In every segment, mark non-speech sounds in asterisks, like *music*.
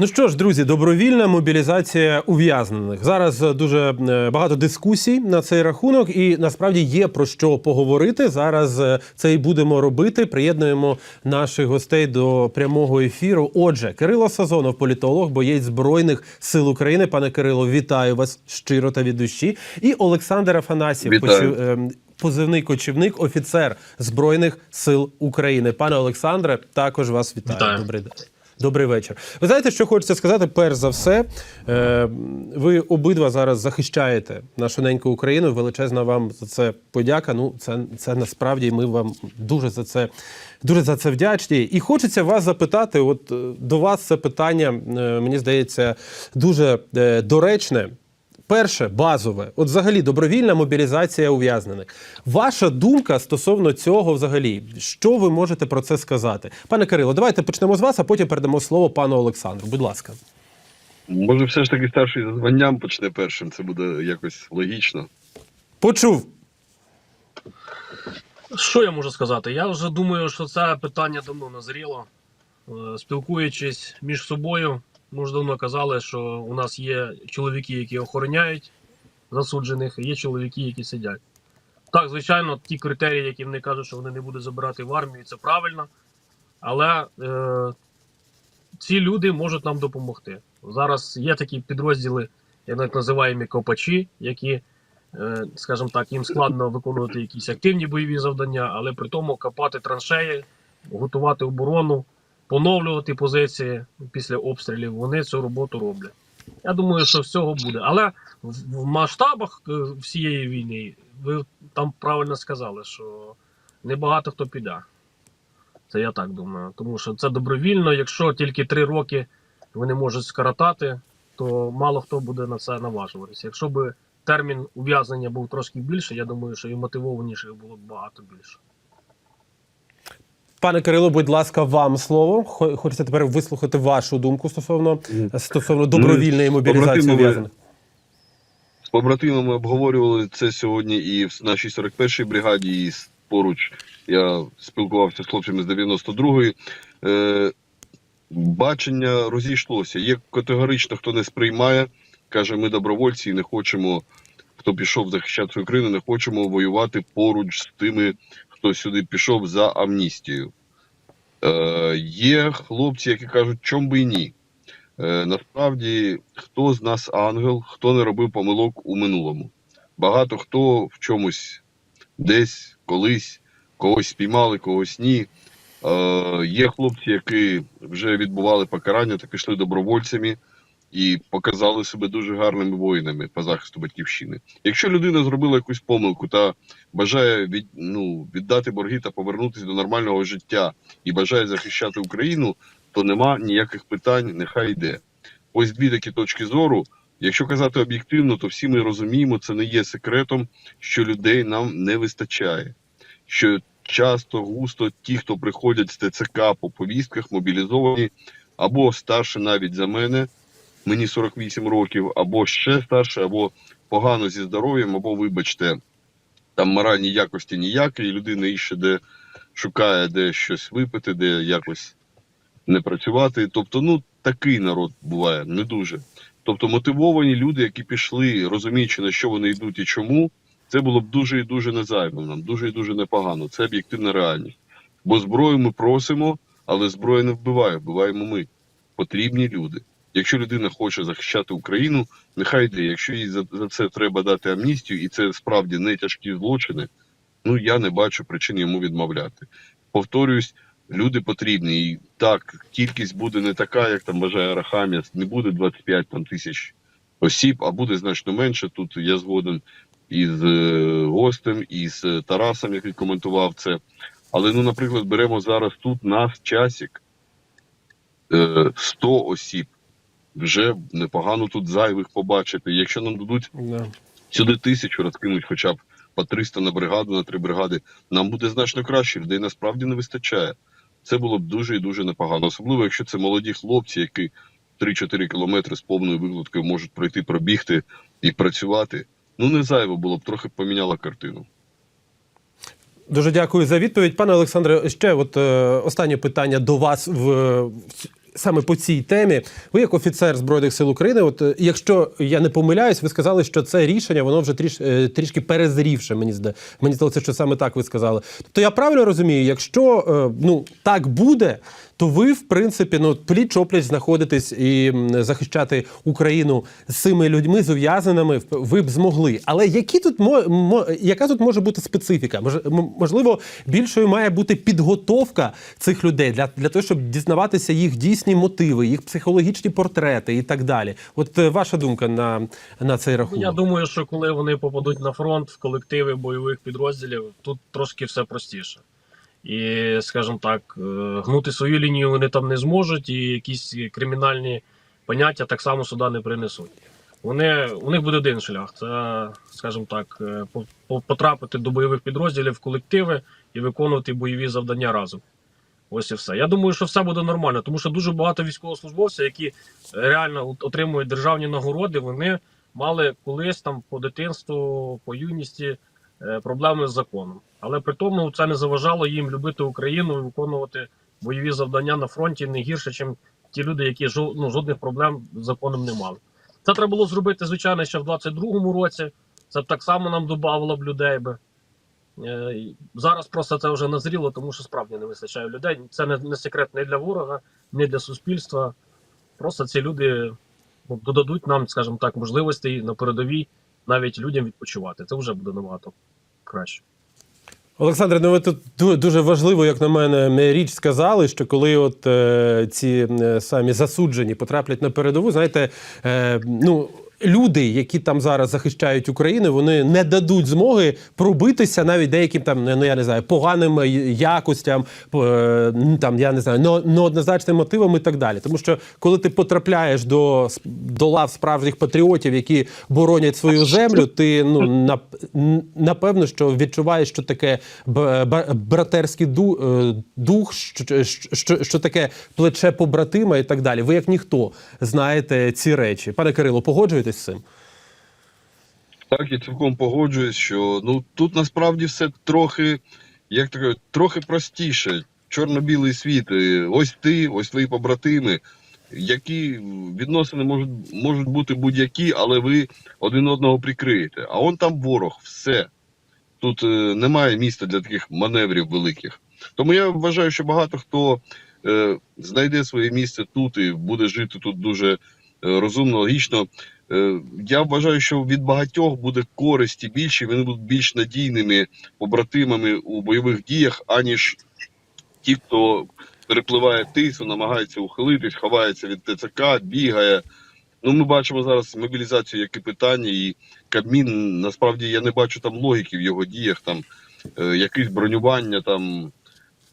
Ну що ж, друзі, добровільна мобілізація ув'язнених. Зараз е, дуже е, багато дискусій на цей рахунок, і насправді є про що поговорити. Зараз е, це і будемо робити. Приєднуємо наших гостей до прямого ефіру. Отже, Кирило Сазонов, політолог, боєць збройних сил України. Пане Кирило, вітаю вас щиро та від душі. І Олександр Афанасів, Вітаю. позивний кочівник, офіцер збройних сил України. Пане Олександре, також вас вітаю. Вітаю. Добрий день. Добрий вечір. Ви знаєте, що хочеться сказати? Перш за все, е, ви обидва зараз захищаєте нашу неньку Україну. Величезна вам за це подяка. Ну, це, це насправді ми вам дуже за це. Дуже за це вдячні. І хочеться вас запитати: от е, до вас це питання, е, мені здається, дуже доречне. Перше, базове, от взагалі добровільна мобілізація ув'язнених. Ваша думка стосовно цього, взагалі, що ви можете про це сказати? Пане Кирило, давайте почнемо з вас, а потім передамо слово пану Олександру. Будь ласка. Може, все ж таки старший за званням почне першим. Це буде якось логічно. Почув. Що я можу сказати? Я вже думаю, що це питання давно назріло. Е, Спілкуючись між собою, ми ж давно казали, що у нас є чоловіки, які охороняють засуджених, є чоловіки, які сидять. Так, звичайно, ті критерії, які вони кажуть, що вони не будуть забирати в армію, це правильно. Але е, ці люди можуть нам допомогти. Зараз є такі підрозділи, як називаємо копачі, які е, скажімо так, їм складно виконувати якісь активні бойові завдання, але при тому копати траншеї, готувати оборону, поновлювати позиції після обстрілів. Вони цю роботу роблять. Я думаю, що всього буде. Але в масштабах е, всієї війни ви там правильно сказали, що небагато хто піде. Це я так думаю. Тому що це добровільно. Якщо тільки три роки вони можуть скоротати, то мало хто буде на це наважуватися. Якщо би термін ув'язнення був трошки більше, я думаю, що і мотивованіше було б багато більше. Пане Кирило, будь ласка, вам слово. Хо- Хочеться тепер вислухати вашу думку стосовно, стосовно добровільної мобілізації побратимами- З побратимами обговорювали це сьогодні і в нашій 41-й бригаді, і поруч я спілкувався з хлопцями з 92-ї. Е, бачення розійшлося. Є категорично, хто не сприймає, каже, ми добровольці і не хочемо, хто пішов захищати свою країну, не хочемо воювати поруч з тими, хто сюди пішов за амністію. Е, є хлопці, які кажуть, чом би і ні. Е, насправді, хто з нас ангел, хто не робив помилок у минулому. Багато хто в чомусь десь, колись, когось спіймали, когось ні. Е, є хлопці, які вже відбували покарання та пішли добровольцями і показали себе дуже гарними воїнами по захисту батьківщини. Якщо людина зробила якусь помилку та бажає від, ну, віддати борги та повернутися до нормального життя і бажає захищати Україну, то нема ніяких питань, нехай йде. Ось дві такі точки зору. Якщо казати об'єктивно, то всі ми розуміємо, це не є секретом, що людей нам не вистачає. Що часто, густо ті, хто приходять з ТЦК по повістках, мобілізовані, або старше навіть за мене, мені 48 років, або ще старше, або погано зі здоров'ям, або, вибачте, там моральні якості ніякі, і людина іще де шукає де щось випити, де якось не працювати. Тобто, ну такий народ буває не дуже. Тобто, мотивовані люди, які пішли, розуміючи на що вони йдуть і чому, це було б дуже і дуже незайвим нам, дуже і дуже непогано. Це об'єктивна реальність. Бо зброю ми просимо, але зброя не вбиває, вбиваємо ми. Потрібні люди. Якщо людина хоче захищати Україну, нехай йде. Якщо їй за, це треба дати амністію, і це справді не тяжкі злочини, ну я не бачу причин йому відмовляти. Повторюсь, люди потрібні. І так, кількість буде не така, як там бажає Арахаміс, не буде 25 там, тисяч осіб, а буде значно менше. Тут я згоден із е, гостем, із е, Тарасом, який коментував це. Але, ну, наприклад, беремо зараз тут нас часик е, 100 осіб. Вже непогано тут зайвих побачити. Якщо нам дадуть Да. сюди тисячу розкинуть хоча б по 300 на бригаду, на три бригади, нам буде значно краще. Людей насправді не вистачає. Це було б дуже і дуже непогано. Особливо, якщо це молоді хлопці, які 3-4 кілометри з повною викладкою можуть пройти, пробігти і працювати. Ну не зайво було б трохи поміняла картину. Дуже дякую за відповідь. Пане Олександре, ще от е, останнє питання до вас в, саме по цій темі. Ви як офіцер збройних сил України, от е, якщо я не помиляюсь, ви сказали, що це рішення воно вже тріш, е, трішки перезрівше. Мені зда мені здалося, що саме так ви сказали. Тобто я правильно розумію, якщо е, ну так буде. То ви, в принципі, ну пліч опліч знаходитесь і захищати Україну з цими людьми з ув'язаними ви б змогли. Але які тут яка тут може бути специфіка? Можливо, більшою має бути підготовка цих людей для, для того, щоб дізнаватися їх дійсні мотиви, їх психологічні портрети і так далі. От е, ваша думка на, на цей Ну, рахунок? Я думаю, що коли вони попадуть на фронт в колективи бойових підрозділів, тут трошки все простіше. І, скажімо так, е, гнути свою лінію вони там не зможуть, і якісь кримінальні поняття так само сюди не принесуть. Вони, у них буде один шлях: це, скажімо так, е, по- по- потрапити до бойових підрозділів в колективи і виконувати бойові завдання разом. Ось і все. Я думаю, що все буде нормально, тому що дуже багато військовослужбовців, які реально отримують державні нагороди, вони мали колись там по дитинству, по юності е, проблеми з законом. Але при тому це не заважало їм любити Україну і виконувати бойові завдання на фронті не гірше, ніж ті люди, які ну, жодних проблем з законом не мали. Це треба було зробити, звичайно, ще в 22-му році. Це б так само нам додавало б людей би. Е, Зараз просто це вже назріло, тому що справді не вистачає людей. Це не, не секрет не для ворога, не для суспільства. Просто ці люди ну, додадуть нам, скажімо так, можливостей на передовій навіть людям відпочивати. Це вже буде набагато краще. Олександре, ну ви тут дуже важливо, як на мене, річ сказали, що коли от е, ці е, самі засуджені потраплять на передову, знаєте, е, ну. Люди, які там зараз захищають Україну, вони не дадуть змоги пробитися навіть деяким там, ну я не знаю, поганим е, якостям, е, там я не знаю, неоднозначним мотивам і так далі. Тому що коли ти потрапляєш до, до лав справжніх патріотів, які боронять свою землю, ти ну нап- напевно, що відчуваєш, що таке братерський е, дух, що, що, що таке плече побратима і так далі. Ви як ніхто знаєте ці речі. Пане Кирило, погоджуєтесь з цим? Так, я цілком погоджуюсь, що ну тут насправді все трохи, як таке, трохи простіше. Чорно-білий світ. Е, Ось ти, ось твої побратими. Які відносини можуть, можуть бути будь-які, але ви один одного прикриєте. А он там ворог, все. Тут е, немає місця для таких маневрів великих. Тому я вважаю, що багато хто е, знайде своє місце тут і буде жити тут дуже е, розумно, логічно. Е, Я вважаю, що від багатьох буде користі більше, вони будуть більш надійними побратимами у бойових діях, аніж ті, хто перепливає тису, намагається ухилитись, ховається від ТЦК, бігає. Ну, ми бачимо зараз мобілізацію як і питання, і Кабмін насправді я не бачу там логіки в його діях, там е, якесь бронювання там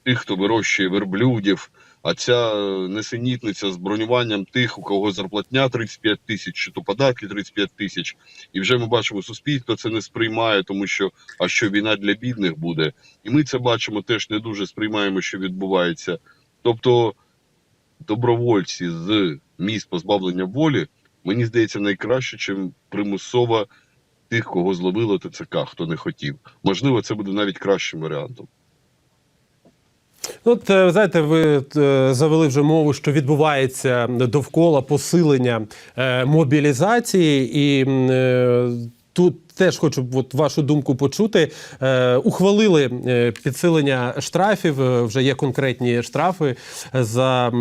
тих, хто вирощує верблюдів. А ця е, несенітниця з бронюванням тих, у кого зарплатня 35 тисяч, чи то податки 35 тисяч. І вже ми бачимо, суспільство це не сприймає, тому що а що війна для бідних буде. І ми це бачимо, теж не дуже сприймаємо, що відбувається. Тобто добровольці з місць позбавлення волі, мені здається, найкраще, чим примусово тих, кого зловило ТЦК, хто не хотів. Можливо, це буде навіть кращим варіантом. Ну, От е, знаєте, ви е, завели вже мову, що відбувається довкола посилення е, мобілізації, і тут теж хочу от вашу думку почути. Е, ухвалили підсилення штрафів. Вже є конкретні штрафи за,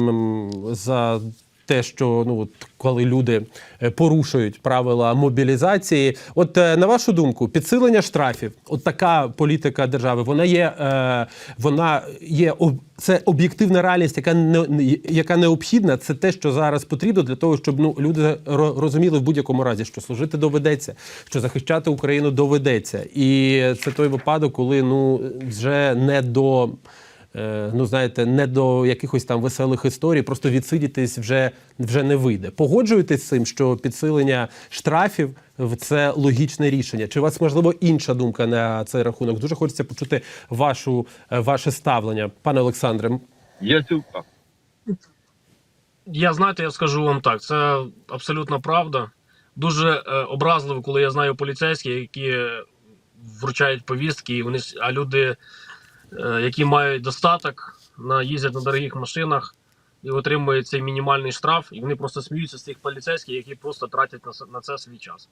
за те, що ну от коли люди е, порушують правила мобілізації. От е, на вашу думку, підсилення штрафів, от така політика держави, вона є, е, вона є це об'єктивна реальність, яка не яка необхідна. Це те, що зараз потрібно для того, щоб ну люди розуміли в будь-якому разі, що служити доведеться, що захищати Україну доведеться, і це той випадок, коли ну вже не до. Е, ну, знаєте, не до якихось там веселих історій, просто відсидітись вже, вже не вийде. Погоджуєтесь з цим, що підсилення штрафів в- це логічне рішення? Чи у вас можливо інша думка на цей рахунок? Дуже хочеться почути вашу, е, ваше ставлення, пане Олександре. Я цілком. Я знаєте, я скажу вам так, це абсолютно правда. Дуже е, образливо, коли я знаю поліцейських, які вручають повістки, і вони, а люди, які мають достаток, на, їздять на дорогих машинах, і отримує цей мінімальний штраф, і вони просто сміються з тих поліцейських, які просто тратять на на це свій час.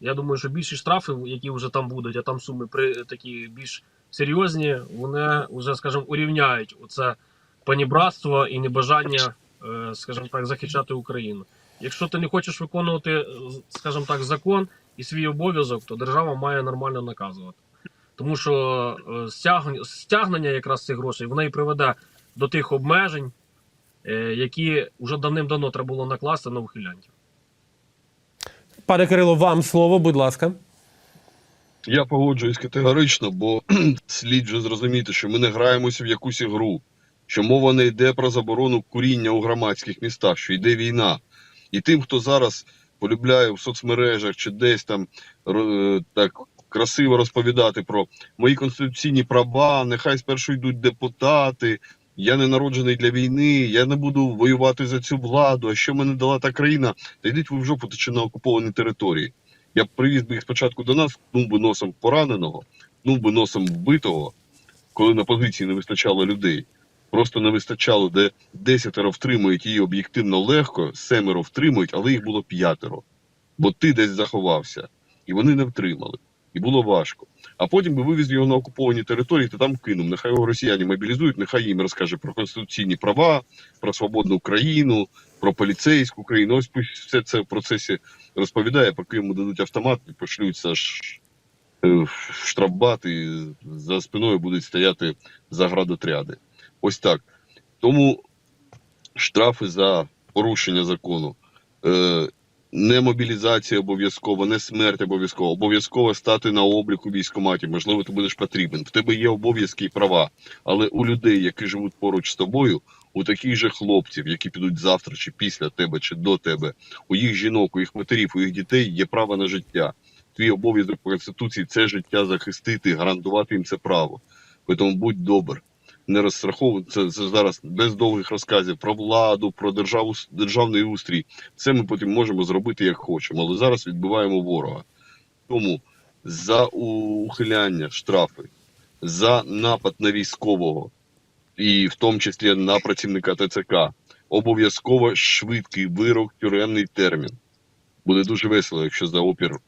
Я думаю, що більші штрафи, які вже там будуть, а там суми при такі більш серйозні, вони вже, скажімо, урівняють оце панібратство і небажання, е, скажімо так, захищати Україну. Якщо ти не хочеш виконувати, е, скажімо так, закон і свій обов'язок, то держава має нормально наказувати. Тому що е, стягнення, стягнення якраз цих грошей воно і приведе до тих обмежень, е, які вже давним-давно треба було накласти на ухилянтів. Пане Кирило, вам слово, будь ласка. Я погоджуюсь категорично, бо *clears throat* слід же зрозуміти, що ми не граємося в якусь ігру, що мова не йде про заборону куріння у громадських містах, що йде війна. І тим, хто зараз полюбляє в соцмережах чи десь там е, так красиво розповідати про мої конституційні права, нехай спершу йдуть депутати. Я не народжений для війни, я не буду воювати за цю владу. А що мене дала та країна? Та йдіть ви в жопу чи на окупованій території. Я привіз би їх спочатку до нас, ткнув би носом пораненого, ткнув би носом вбитого, коли на позиції не вистачало людей. Просто не вистачало, де десятеро втримують її об'єктивно легко, семеро втримують, але їх було п'ятеро. Бо ти десь заховався, і вони не втримали. І було важко. А потім би вивіз його на окуповані території та там кинув. Нехай його росіяни мобілізують, нехай їм розкаже про конституційні права, про свободну країну, про поліцейську країну. Ось все це в процесі розповідає, поки йому дадуть автомат і пошлються ж е, в і за спиною будуть стояти заградотряди. Ось так. Тому штрафи за порушення закону. Не мобілізація обов'язково, не смерть обов'язково. Обов'язково стати на обліку військкоматі. Можливо, ти будеш потрібен. В тебе є обов'язки і права. Але у людей, які живуть поруч з тобою, у таких же хлопців, які підуть завтра чи після тебе, чи до тебе, у їх жінок, у їх матерів, у їх дітей є право на життя. Твій обов'язок по конституції це життя захистити, гарантувати їм це право. Тому будь добр. Не розраховуй це, це зараз без довгих розказів про владу, про державу, державний устрій. Це ми потім можемо зробити як хочемо, але зараз відбиваємо ворога. Тому за ухиляння штрафи, за напад на військового, і в тому числі на працівника ТЦК, обов'язково швидкий вирок, тюремний термін. Буде дуже весело, якщо за опір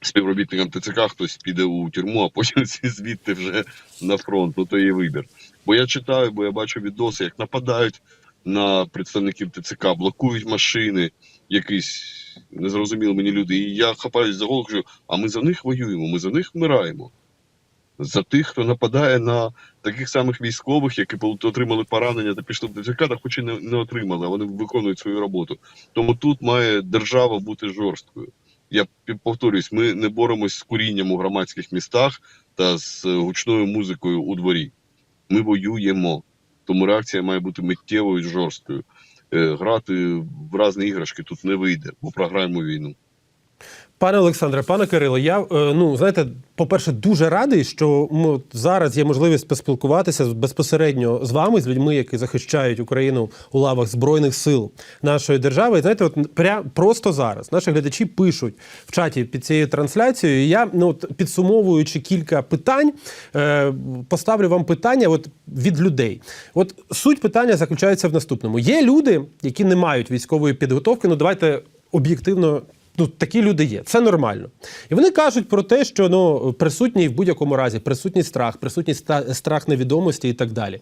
співробітникам ТЦК хтось піде у тюрму, а потім *laughs* звідти вже на фронт. Ну то є вибір. Бо я читаю, бо я бачу відоси, як нападають на представників ТЦК, блокують машини, якісь незрозумілі мені люди. І я хапаюсь за голову, кажу, а ми за них воюємо, ми за них вмираємо. За тих, хто нападає на таких самих військових, які отримали поранення та пішли в ТЦК, та хоч і не, не отримали, а вони виконують свою роботу. Тому тут має держава бути жорсткою. Я повторюсь, ми не боремось з курінням у громадських містах та з е, гучною музикою у дворі. Ми воюємо. Тому реакція має бути миттєвою і жорсткою. Е, Грати в різні іграшки тут не вийде, бо програємо війну. Пане Олександре, пане Кирило, я е, ну знаєте, по-перше, дуже радий, що ми зараз є можливість поспілкуватися безпосередньо з вами, з людьми, які захищають Україну у лавах збройних сил нашої держави. І знаєте, от пря- просто зараз наші глядачі пишуть в чаті під цією трансляцією. І я ну от підсумовуючи кілька питань, е, поставлю вам питання от від людей. От суть питання заключається в наступному: є люди, які не мають військової підготовки. Ну давайте об'єктивно. Ну, такі люди є, це нормально. І вони кажуть про те, що ну присутній в будь-якому разі присутній страх, присутній страх невідомості і так далі.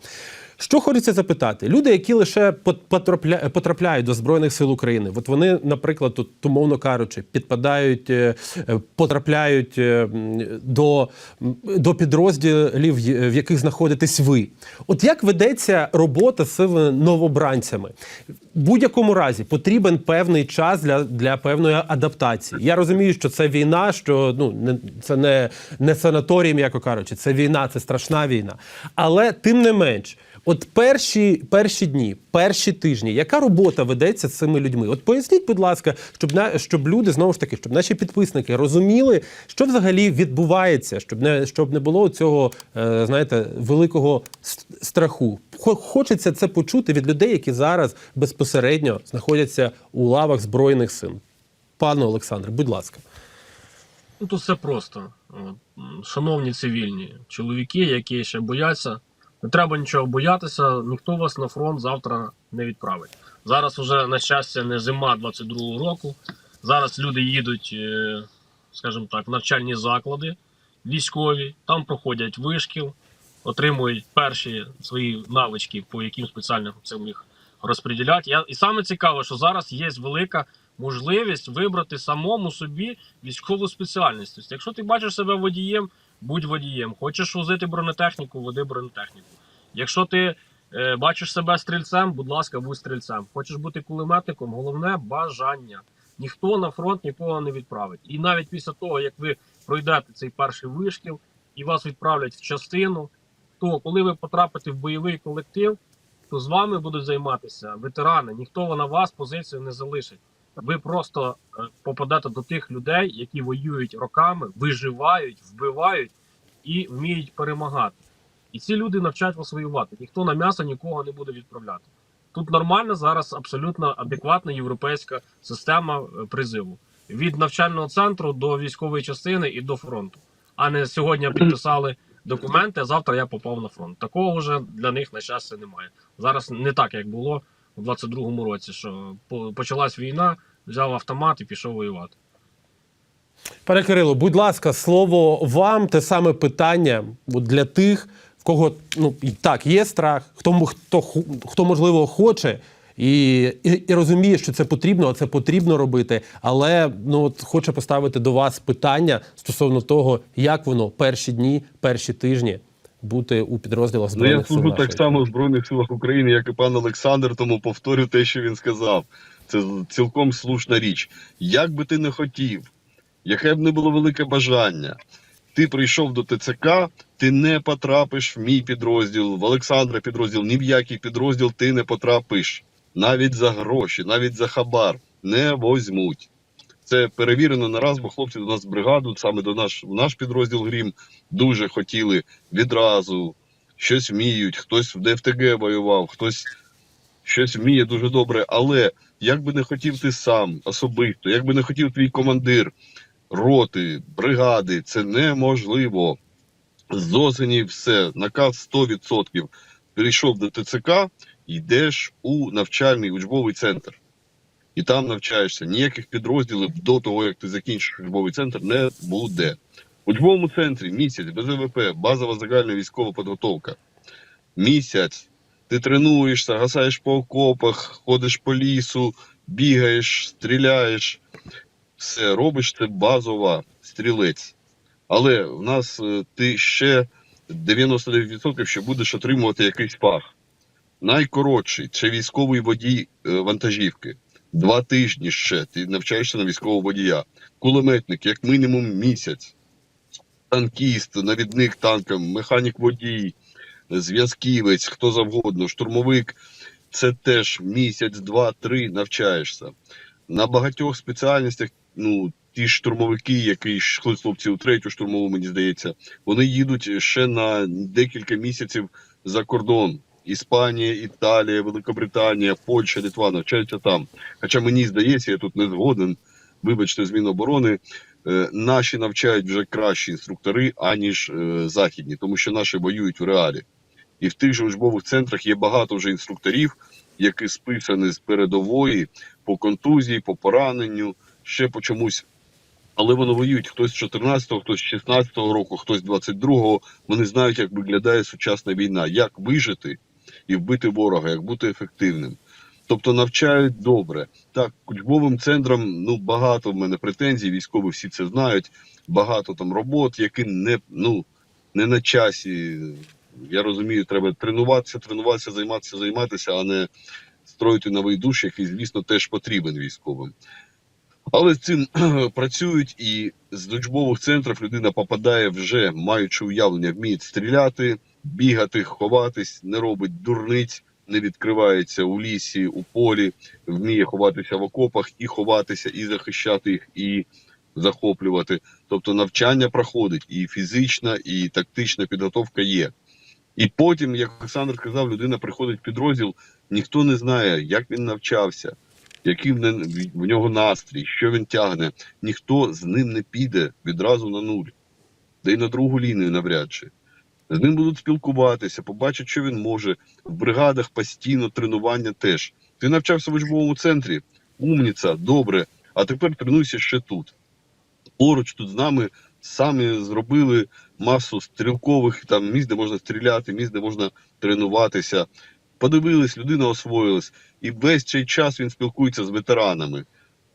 Що хочеться запитати? Люди, які лише пот- потрапля- потрапляють до Збройних сил України, от вони, наприклад, тут, умовно кажучи, підпадають, е, е, потрапляють е, до, до підрозділів, в яких знаходитесь ви. От як ведеться робота з новобранцями? В будь-якому разі потрібен певний час для, для певної адаптації. Я розумію, що це війна, що ну не це не, не санаторій, м'яко кажучи, це війна, це страшна війна. Але тим не менш. От перші, перші дні, перші тижні, яка робота ведеться з цими людьми? От поясніть, будь ласка, щоб на щоб люди знову ж таки, щоб наші підписники розуміли, що взагалі відбувається, щоб не щоб не було цього, е, знаєте, великого страху. Хо- Хочеться це почути від людей, які зараз безпосередньо знаходяться у лавах збройних сил. Пане Олександре, будь ласка. Ну тут все просто. Шановні цивільні чоловіки, які ще бояться Не треба нічого боятися, ніхто вас на фронт завтра не відправить. Зараз вже, на щастя, не зима 22-го року. Зараз люди їдуть, е, скажімо так, в навчальні заклади військові, там проходять вишкіл, отримують перші свої навички, по яким спеціальним цим їх розподіляти. Я, і саме цікаве, що зараз є велика можливість вибрати самому собі військову спеціальність. Тобто, якщо ти бачиш себе водієм, будь водієм. Хочеш возити бронетехніку, води бронетехніку. Якщо ти е, бачиш себе стрільцем, будь ласка, будь стрільцем. Хочеш бути кулеметником, головне бажання. Ніхто на фронт нікого не відправить. І навіть після того, як ви пройдете цей перший вишкіл і вас відправлять в частину, то коли ви потрапите в бойовий колектив, то з вами будуть займатися ветерани. Ніхто на вас позицію не залишить. Ви просто е, попадете до тих людей, які воюють роками, виживають, вбивають і вміють перемагати. І ці люди навчать вас воювати. Ніхто на м'ясо нікого не буде відправляти. Тут нормальна зараз абсолютно адекватна європейська система е, призиву від навчального центру до військової частини і до фронту. А не сьогодні *clears throat* підписали документи, а завтра я попав на фронт. Такого вже для них на щастя немає. Зараз не так, як було у 22-му році, що почалась війна, взяв автомат і пішов воювати. Пане Кирило, будь ласка, слово вам те саме питання от для тих, в кого ну і так є страх, хто хто хто можливо хоче. І, і, і розуміє, що це потрібно, а це потрібно робити. Але ну от хоче поставити до вас питання стосовно того, як воно перші дні, перші тижні бути у підрозділах Ну, я збройних сил. служу так само в Збройних силах України, як і пан Олександр, тому повторю те, що він сказав. Це цілком слушна річ. Як би ти не хотів, яке б не було велике бажання, ти прийшов до ТЦК, ти не потрапиш в мій підрозділ, в Олександра підрозділ, ні в який підрозділ ти не потрапиш. Навіть за гроші, навіть за хабар не возьмуть. Це перевірено не раз, бо хлопці до нас в бригаду, саме до наш, в наш підрозділ Грім, дуже хотіли відразу щось вміють, хтось в ДФТГ воював, хтось щось вміє дуже добре. Але як би не хотів ти сам особисто, як би не хотів твій командир роти, бригади, це неможливо. З осені все, наказ 100%. Прийшов до ТЦК, йдеш у навчальний учбовий центр. І там навчаєшся. Ніяких підрозділів до того, як ти закінчиш учбовий центр, не буде. У учбовому центрі місяць без ВВП, базова загальна військова підготовка. Місяць ти тренуєшся, гасаєш по окопах, ходиш по лісу, бігаєш, стріляєш. Все, робиш це базова стрілець. Але в нас е, ти ще 99% що будеш отримувати якийсь фах. Найкоротший це військовий водій е, вантажівки. Два тижні ще ти навчаєшся на військового водія. Кулеметник, як мінімум місяць. Танкіст, навідник танком, механік водій, зв'язківець, хто завгодно, штурмовик. Це теж місяць, два, три навчаєшся. На багатьох спеціальностях, ну, ті штурмовики, які йшли хлопці у третю штурмову, мені здається, вони їдуть ще на декілька місяців за кордон. Іспанія, Італія, Великобританія, Польща, Литва навчаються там. Хоча мені здається, я тут не згоден. Вибачте, з Міноборони, е, наші навчають вже кращі інструктори, аніж е, західні, тому що наші воюють в реалі. І в тих же учбових центрах є багато вже інструкторів, які списані з передової по контузії, по пораненню, ще по чомусь. Але вони воюють хтось з 14-го, хтось з 16-го року, хтось з 22-го. Вони знають, як виглядає сучасна війна, як вижити і вбити ворога, як бути ефективним. Тобто навчають добре. Так, учбовим центрам ну багато в мене претензій, військові всі це знають. Багато там робот, які не, ну, не на часі. Я розумію, треба тренуватися, тренуватися, займатися, займатися, а не строїти новий душ, який, звісно, теж потрібен військовим. Але з цим *clears throat* працюють і з учбових центрів людина попадає вже, маючи уявлення, вміє стріляти, бігати, ховатись, не робить дурниць, не відкривається у лісі, у полі, вміє ховатися в окопах і ховатися, і захищати їх, і захоплювати. Тобто навчання проходить, і фізична, і тактична підготовка є. І потім, як Олександр сказав, людина приходить в підрозділ, ніхто не знає, як він навчався, який в нього настрій, що він тягне. Ніхто з ним не піде відразу на нуль, да й на другу лінію навряд чи. з ним будуть спілкуватися, побачать, що він може. В бригадах постійно тренування теж. Ти навчався в учбовому центрі, умніця, добре, а тепер тренуйся ще тут. Поруч тут з нами самі зробили масу стрілкових там місць, де можна стріляти, місць, де можна тренуватися. Подивились, людина освоїлась, і весь цей час він спілкується з ветеранами,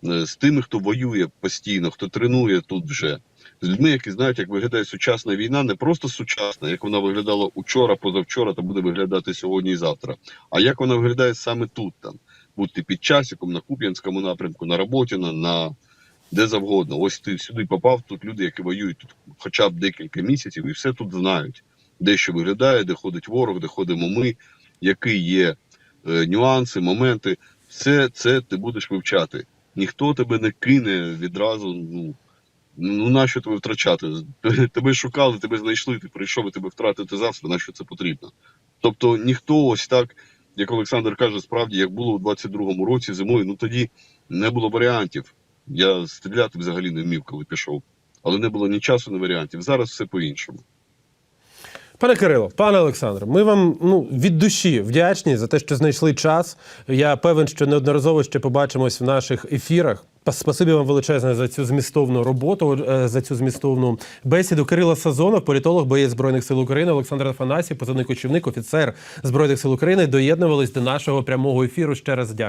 е, з тими, хто воює постійно, хто тренує тут вже. З людьми, які знають, як виглядає сучасна війна, не просто сучасна, як вона виглядала учора, позавчора та буде виглядати сьогодні і завтра, а як вона виглядає саме тут, там, будь ти під часиком, на Куп'янському напрямку, на роботі, на де завгодно. Ось ти сюди попав, тут люди, які воюють тут хоча б декілька місяців, і все тут знають, де що виглядає, де ходить ворог, де ходимо ми, які є е, нюанси, моменти. Все це ти будеш вивчати. Ніхто тебе не кине відразу. Ну, ну нащо тебе втрачати? *laughs* Тебе шукали, тебе знайшли, ти прийшов і тебе втратити завтра, нащо це потрібно? Тобто ніхто ось так, як Олександр каже, справді, як було у 22-му році зимою, ну тоді не було варіантів. Я стріляти взагалі не вмів, коли пішов. Але не було ні часу, ні варіантів. Зараз все по-іншому. Пане Кирило, пане Олександре, ми вам ну від душі вдячні за те, що знайшли час. Я певен, що неодноразово ще побачимось в наших ефірах. Спасибі вам величезне за цю змістовну роботу, е, за цю змістовну бесіду. Кирило Сазонов, політолог, боєць збройних сил України, Олександр Афанасів, позивний кочівник, офіцер збройних сил України, доєднувались до нашого прямого ефіру. Ще раз дякую.